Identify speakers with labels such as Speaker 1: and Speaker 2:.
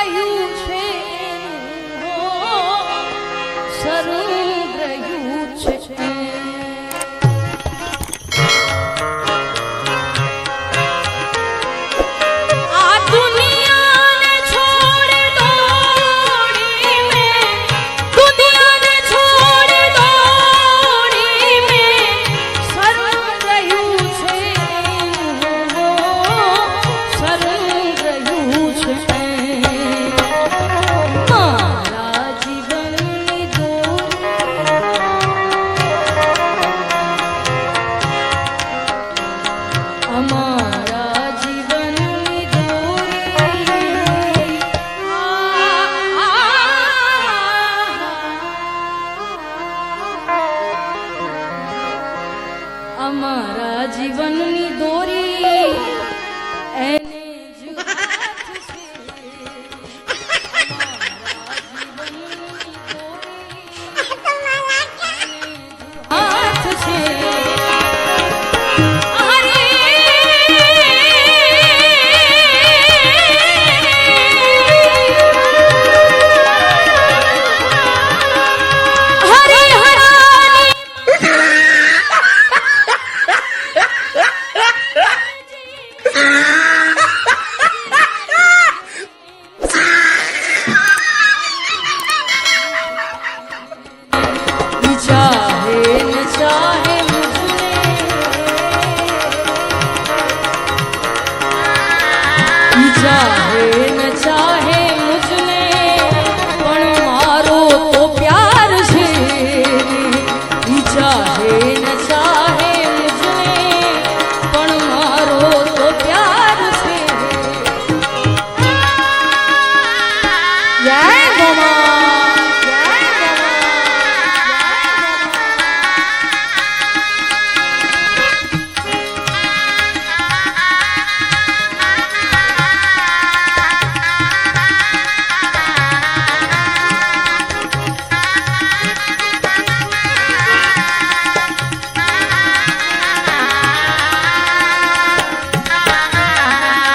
Speaker 1: રહ્યું છે. સરું રહ્યું છે. અમારા જીવનની દોરી